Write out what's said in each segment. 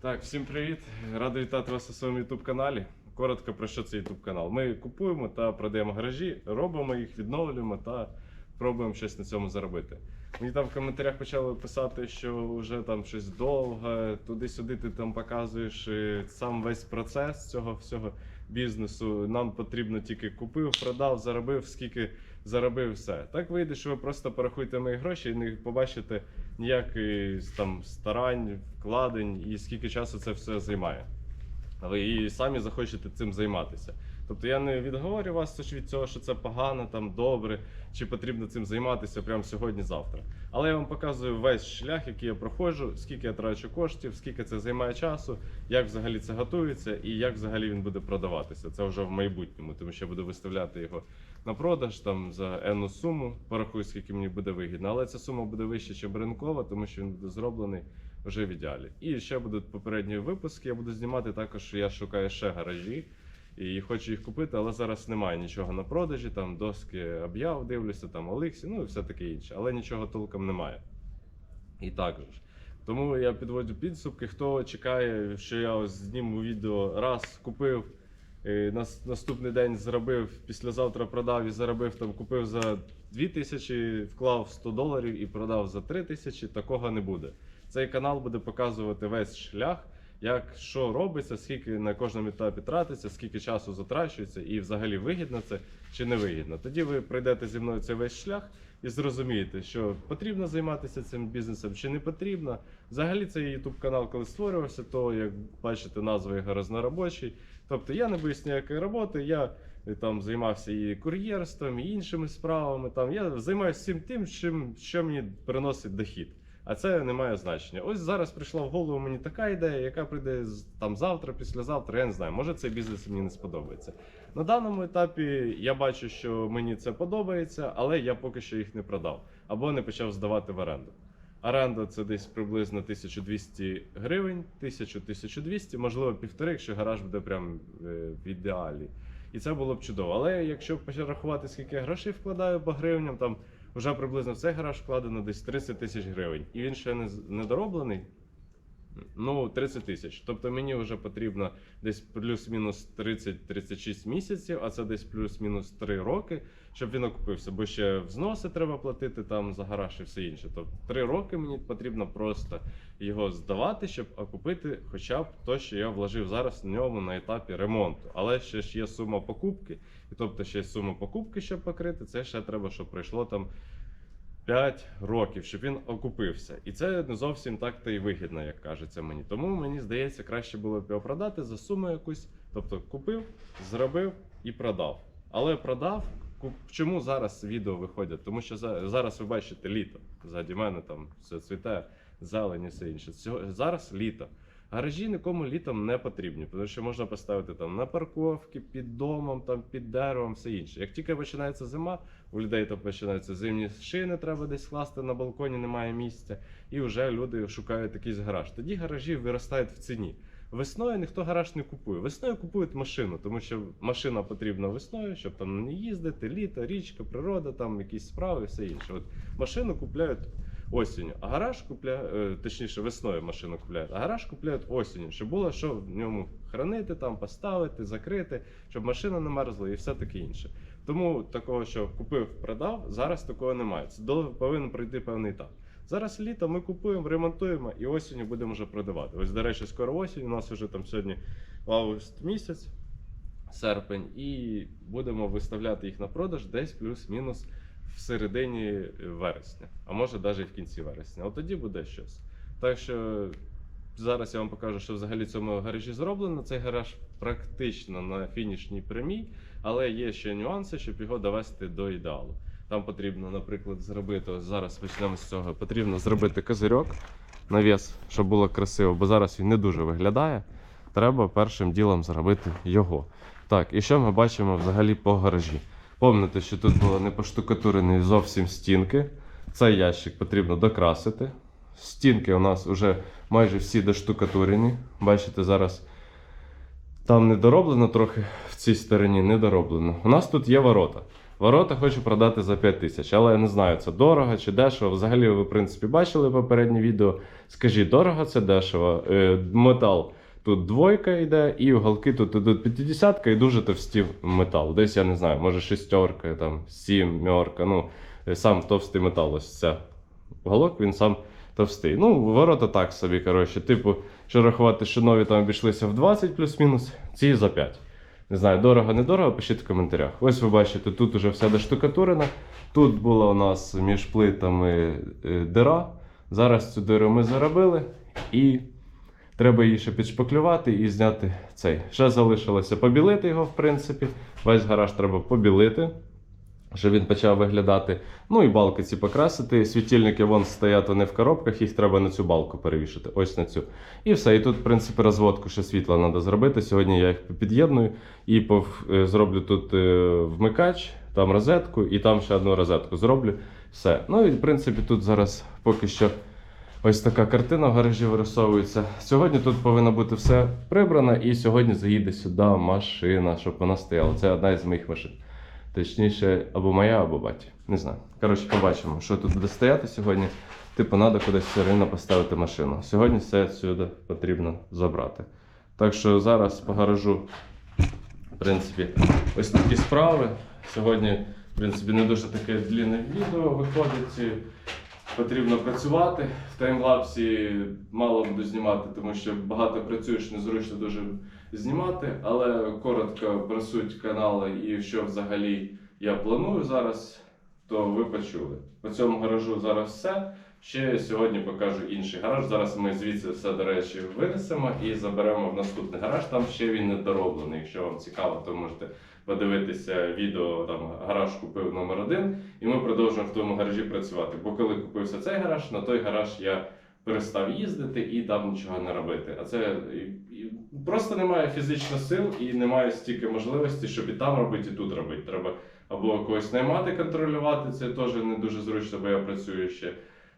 Так, всім привіт! Радий вітати вас на своєму YouTube каналі. Коротко про що це YouTube канал. Ми купуємо та продаємо гаражі, робимо їх, відновлюємо та пробуємо щось на цьому заробити. Мені там в коментарях почали писати, що вже там щось довго, туди-сюди ти там показуєш е, сам весь процес цього всього бізнесу. Нам потрібно тільки купив, продав, заробив, скільки заробив, все. Так вийде, що ви просто порахуєте мої гроші і не побачите ніяких там старань, вкладень і скільки часу це все займає. А ви і самі захочете цим займатися. Тобто я не відговорю вас від цього, що це погано, там добре, чи потрібно цим займатися прямо сьогодні-завтра. Але я вам показую весь шлях, який я проходжу, скільки я трачу коштів, скільки це займає часу, як взагалі це готується і як взагалі він буде продаватися. Це вже в майбутньому, тому що я буду виставляти його на продаж там за енну суму. Порахую, скільки мені буде вигідно. Але ця сума буде вища, ніж ринкова, тому що він буде зроблений вже в ідеалі. І ще будуть попередні випуски. Я буду знімати також. що Я шукаю ще гаражі і хочу їх купити, але зараз немає нічого на продажі. Там доски об'яв дивлюся, там Олексі, ну і все таке інше. Але нічого толком немає. І так же ж. Тому я підводжу підсумки. Хто чекає, що я ось зніму відео раз купив. Е, нас- Наступний день зробив, післязавтра продав і заробив там, купив за 2 тисячі, вклав 100 доларів і продав за 3 тисячі. Такого не буде. Цей канал буде показувати весь шлях, як що робиться, скільки на кожному етапі тратиться, скільки часу затрачується, і взагалі вигідно це чи не вигідно. Тоді ви пройдете зі мною цей весь шлях і зрозумієте, що потрібно займатися цим бізнесом чи не потрібно. Взагалі цей YouTube канал, коли створювався, то як бачите, назва його розноробочий. Тобто я не боюсь ніякої роботи. Я е, там займався і кур'єрством, і іншими справами. Там я займаюся всім тим, чим що мені приносить дохід. А це не має значення. Ось зараз прийшла в голову мені така ідея, яка прийде там завтра, післязавтра. Я не знаю. Може цей бізнес мені не сподобається. На даному етапі я бачу, що мені це подобається, але я поки що їх не продав або не почав здавати в оренду. Оренда це десь приблизно 1200 гривень, 1000-1200, можливо, півтори, якщо гараж буде прям е, в ідеалі. І це було б чудово. Але якщо порахувати, скільки я грошей вкладаю по гривням, там вже приблизно в цей гараж вкладено десь 30 тисяч гривень. І він ще не, не дороблений. Ну, 30 тисяч. Тобто мені вже потрібно десь плюс-мінус 30-36 місяців, а це десь плюс-мінус 3 роки, щоб він окупився. Бо ще взноси треба платити там за гараж і все інше. Тобто 3 роки мені потрібно просто його здавати, щоб окупити хоча б те, що я вложив зараз на ньому на етапі ремонту. Але ще ж є сума покупки, і тобто ще сума покупки, щоб покрити, це ще треба, щоб пройшло там 5 років, щоб він окупився. І це не зовсім так та й вигідно, як кажеться мені. Тому мені здається, краще було б його продати за суму якусь. Тобто купив, зробив і продав. Але продав. Чому зараз відео виходять? Тому що зараз ви бачите літо. Ззаді мене там все цвіте, зелень і все інше. Зараз літо. Гаражі нікому літом не потрібні, тому що можна поставити там на парковки, під домом, там під деревом, все інше. Як тільки починається зима, у людей там починаються зимні шини, треба десь класти на балконі, немає місця, і вже люди шукають якийсь гараж. Тоді гаражі виростають в ціні. Весною ніхто гараж не купує. Весною купують машину, тому що машина потрібна весною, щоб там ній їздити, літо, річка, природа, там якісь справи, все інше. От машину купляють осінню, а гараж купляють, точніше, весною машину купляють, а гараж купляють осінню, щоб було що в ньому хранити, там поставити, закрити, щоб машина не мерзла і все таке інше. Тому такого, що купив, продав, зараз такого немає. Це повинен пройти певний етап. Зараз літо ми купуємо, ремонтуємо і осінню будемо вже продавати. Ось, до речі, скоро осінь. У нас вже там сьогодні август місяць, серпень, і будемо виставляти їх на продаж десь плюс-мінус в середині вересня, а може навіть в кінці вересня. От тоді буде щось. Так що зараз я вам покажу, що взагалі в цьому гаражі зроблено. Цей гараж практично на фінішній прямій, але є ще нюанси, щоб його довести до ідеалу. Там потрібно, наприклад, зробити, ось зараз почнемо з цього. Потрібно зробити козирьок навіс, щоб було красиво, бо зараз він не дуже виглядає. Треба першим ділом зробити його. Так, і що ми бачимо взагалі по гаражі? Пам'ятаєте, що тут були не поштукатурені зовсім стінки. Цей ящик потрібно докрасити. Стінки у нас вже майже всі доштукатурені. Бачите, зараз там не дороблено трохи в цій стороні, не дороблено. У нас тут є ворота. Ворота хочу продати за 5 тисяч, але я не знаю, це дорого чи дешево. Взагалі, ви, в принципі, бачили попереднє відео. Скажіть, дорого це дешево. Е, метал тут двойка йде, і уголки тут ідуть 50 і дуже товсті метал. Десь я не знаю, може шестерка, там, сімерка. Ну, сам товстий метал. Ось це. Уголок він сам товстий. Ну, ворота так собі, коротше. Типу, що рахувати, що нові там обійшлися в 20 плюс-мінус, ці за 5. Не знаю, дорого, не дорого, пишіть в коментарях. Ось ви бачите, тут уже все доштукатурено. Тут була у нас між плитами е, дира. Зараз цю диру ми заробили і треба її ще підшпаклювати і зняти цей. Ще залишилося побілити його, в принципі. Весь гараж треба побілити, щоб він почав виглядати. Ну і балки ці покрасити. Світильники вон стоять вони в коробках, їх треба на цю балку перевішити. Ось на цю. І все. І тут, в принципі, розводку ще світла треба зробити. Сьогодні я їх під'єдную і пов- е, зроблю тут е, вмикач, там розетку, і там ще одну розетку зроблю. Все. Ну і в принципі тут зараз поки що ось така картина в гаражі вирисовується. Сьогодні тут повинно бути все прибрано, і сьогодні заїде сюди машина, щоб вона стояла. Це одна із моїх машин. Точніше, або моя, або баті. Не знаю. Коротше, побачимо, що тут буде стояти сьогодні. Типу, треба кудись все рівно поставити машину. Сьогодні все сюди потрібно забрати. Так що зараз по гаражу, в принципі, ось такі справи. Сьогодні, в принципі, не дуже таке длінне відео виходить. Потрібно працювати. В таймлапсі мало буду знімати, тому що багато працюєш, незручно дуже знімати, але коротко про суть каналу і що взагалі я планую зараз, то ви почули. По цьому гаражу зараз все. Ще сьогодні покажу інший гараж. Зараз ми звідси все, до речі, винесемо і заберемо в наступний гараж. Там ще він не дороблений. Якщо вам цікаво, то можете подивитися відео. Там гараж купив номер один, і ми продовжуємо в тому гаражі працювати. Бо коли купився цей гараж, на той гараж я перестав їздити і там нічого не робити. А це просто немає фізично сил і немає стільки можливості, щоб і там робити, і тут робити. Треба або когось наймати, контролювати. Це теж не дуже зручно, бо я працюю ще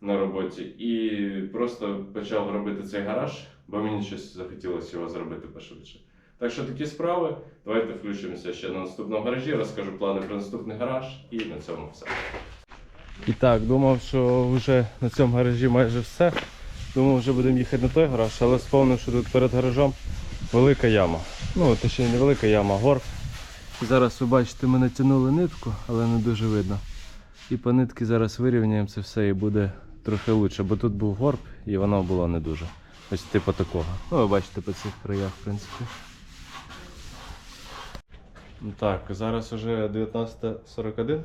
на роботі. І просто почав робити цей гараж, бо мені щось захотілося його зробити пошвидше. Так що такі справи. Давайте включимося ще на наступному гаражі, розкажу плани про наступний гараж і на цьому все. І так, думав, що вже на цьому гаражі майже все. Думав, вже будемо їхати на той гараж, але сповнив, що тут перед гаражом велика яма. Ну, точніше не велика яма, а горб. Зараз ви бачите, ми натягнули нитку, але не дуже видно. І по нитки зараз вирівняємо це все і буде трохи краще, бо тут був горб і воно було не дуже. Ось типу такого. Ну, ви бачите по цих краях, в принципі. Ну Так, зараз вже 19.41,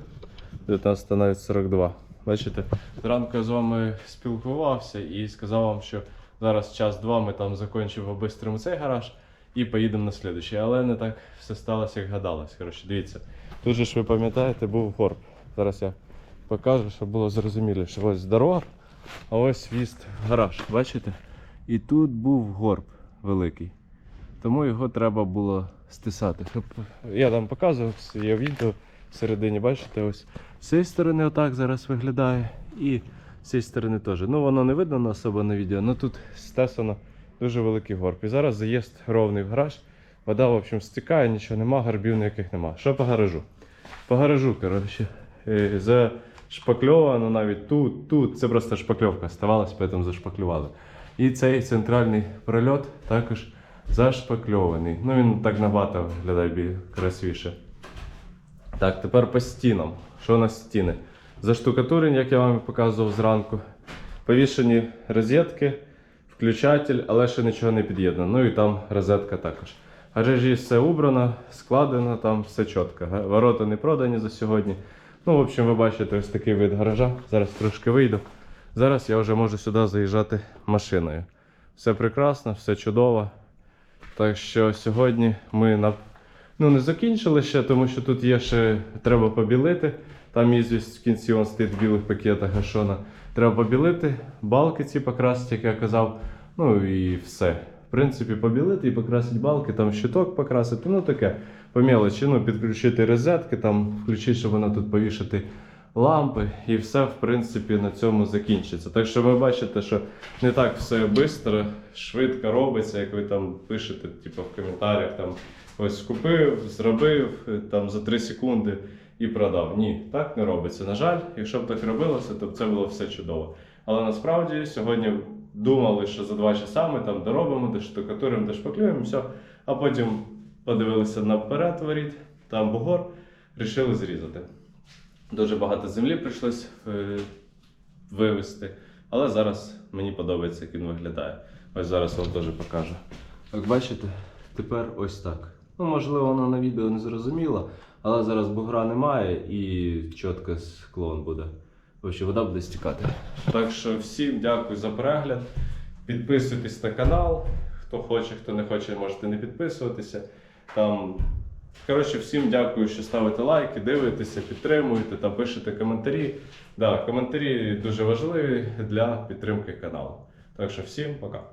19 навіть 42. Бачите, зранку я з вами спілкувався і сказав вам, що зараз час-два ми там закінчимо бистримо цей гараж і поїдемо на слідуючий. Але не так все сталося, як гадалось. Коротше, дивіться. Тут же ж ви пам'ятаєте, був горб. Зараз я покажу, щоб було зрозуміліше. Ось дорога, а ось в'їзд гараж. Бачите? І тут був горб великий. Тому його треба було стисати. Щоб- Я там показував, є відео всередині, бачите, ось з цієї сторони отак зараз виглядає. І з цієї сторони теж. Ну воно не видно на особо на відео, але тут стесано дуже великий горб. І зараз заїзд ровний в гараж. Вода, в общем, стікає, нічого нема, гарбів ніяких нема. Що по гаражу? По гаражу, коротше, е, зашпакльовано навіть тут, тут. Це просто шпакльовка ставалась, тому зашпаклювали. І цей центральний прольот також зашпакльований. Ну він так набагато виглядає красивіше. Так, тепер по стінам. Що у нас стіни? Заштукатурені, як я вам показував зранку. Повішені розетки, включатель, але ще нічого не під'єднано. Ну і там розетка також. Гаражі все убрано, складено, там все чітко. Ворота не продані за сьогодні. Ну, в общем, ви бачите ось такий вид гаража. Зараз трошки вийду. Зараз я вже можу сюди заїжджати машиною. Все прекрасно, все чудово. Так що сьогодні ми на... ну, не закінчили ще, тому що тут є ще треба побілити. Там ізвість в кінці он стоїть в білих пакетах гашона. Треба побілити, балки ці покрасити, як я казав. Ну і все. В принципі, побілити і покрасити балки, там щиток покрасити, ну таке по мелочі, ну, підключити розетки, там включити, щоб воно тут повішати лампи, і все, в принципі, на цьому закінчиться. Так що ви бачите, що не так все швидко, швидко робиться, як ви там пишете, типу, в коментарях там ось купив, зробив там за 3 секунди і продав. Ні, так не робиться. На жаль, якщо б так робилося, то б це було все чудово. Але насправді сьогодні думали, що за два часа ми там доробимо, доштукатуримо, дошпаклюємо, все. А потім подивилися наперед воріт, там бугор, вирішили зрізати. Дуже багато землі прийшлось е, вивезти, але зараз мені подобається, як він виглядає. Ось зараз вам теж покажу. Як бачите, тепер ось так. Ну, можливо, воно на відео не зрозуміло, але зараз бугра немає і чітко склон буде. Вообще, вода буде стікати. Так що всім дякую за перегляд. Підписуйтесь на канал. Хто хоче, хто не хоче, можете не підписуватися. Там Коротше, всім дякую, що ставите лайки, дивитеся, підтримуєте та пишете коментарі. Да, коментарі дуже важливі для підтримки каналу. Так що всім пока.